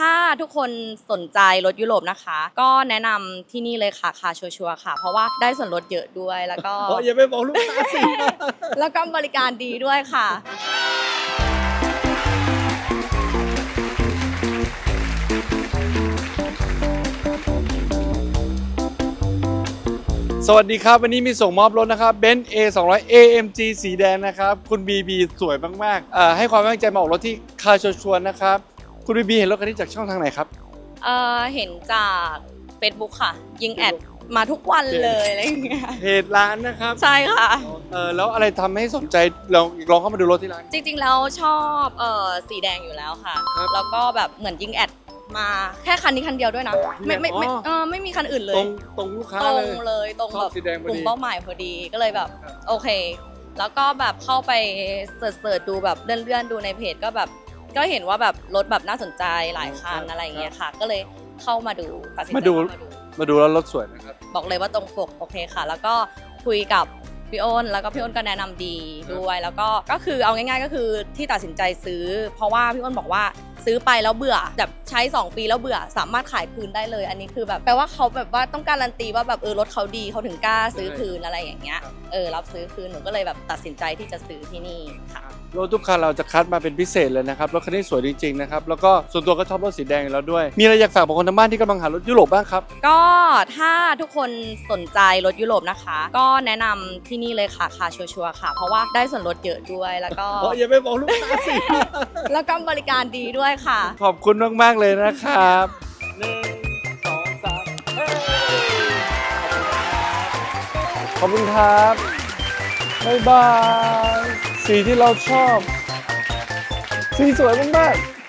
ถ้าทุกคนสนใจรถยุโรปนะคะ ก็แนะนำที่นี่เลยค่ะคาชัวร์ๆค่ะ เพราะว่าได้ส่วนลดเยอะด้วยแล้วก็เพราะอย่าไปบอกลูกค้าสิ แล้วก็บริการดีด้วยค่ะ สวัสดีครับ วันนี้มีส่งมอบรถนะครับเบนซ์ A 2 0 0 AMG สีแดงนะครับ คุณบีบีสวยมากๆเอ่อให้ความตั้งใจมาออกรถที่คาชัวร์ๆนะครับ คุณบีบีเห็นรถคันนี้จากช่องทางไหนครับ เอ่อเห็นจาก Facebook ค่ะ ยิงแอดมาทุกวันเลยอะไรอย่างเงี้ยเพจร้านนะครับใช่ค่ะ เออแล้วอะไรทำให้สนใจลองลองเข้ามาดูรถที่ร้าน จริงๆแล้วชอบเอ่อสีแดงอยู่แล้วค่ะ ครับแล้วก็แบบเหมือนยิงแอดมาแค่คันนี้คันเดียวด้วยนะ ไม่ไม่ไม่อ๋อ เออไม่มีคันอื่นเลตรย งตรงลูกค้าตรงเลย เลยตรงชอบแบบสีแดงพอกลุ่มดี เป้าหมายพอดีก็เลยแบบครับ โอเค แล้วก็แบบเข้าไปเสิร์ชๆดูแบบเลื่อนๆดูในเพจก็แบบ ก็เห็นว่าแบบรถแบบน่าสนใจหลายคันอะไรอย่างเงี้ยค่ะ ก็เลยเข้ามาดูตัดสินใจมาดู เข้ามาดู มาดูแล้วรถสวยนะครับ บอกเลยว่าตรงปกโอเคค่ะ แล้วก็คุยกับพี่อ้นแล้วก็พี่อ้นก็แนะนำดีครับด้วย แล้วก็ก็คือเอาง่ายๆ ก็คือที่ตัดสินใจซื้อ เพราะว่าพี่อ้นบอกว่า ซื้อไปแล้วเบื่อแบบใช้ 2 ปีแล้วเบื่อสามารถขายคืนได้เลย อันนี้คือแบบแปลว่าเขาแบบว่าต้องการันตีว่าแบบเออรถเขาดีเขาถึงกล้าซื้อคืนอะไรอย่างเงี้ยเออรับซื้อคืนหนูก็เลยแบบตัดสินใจที่จะซื้อที่นี่ค่ะรถทุกคันเราจะคัดมาเป็นพิเศษเลยนะครับรถคันนี้สวยจริงๆนะครับแล้วก็ส่วนตัวก็ชอบรถสีแดงอยู่แล้วด้วย มีอะไรอยากฝากบอกคนทางบ้านที่กำลังหารถยุโรปบ้างครับ ก็ถ้าทุกคนสนใจรถยุโรปนะคะ ก็แนะนำที่นี่เลยค่ะคาชัวร์ๆค่ะ เพราะว่าได้ส่วนลดเยอะด้วยแล้วก็เพราะอย่าไปบอกลูกค้าสิแล้วก็บริการดีด้วยค่ะ ขอบคุณมาก ๆ เลยนะครับหนึ่งสองสามเฮ้ยขอบคุณครับบ๊ายบาย สีที่เราชอบ สีสวยมากๆ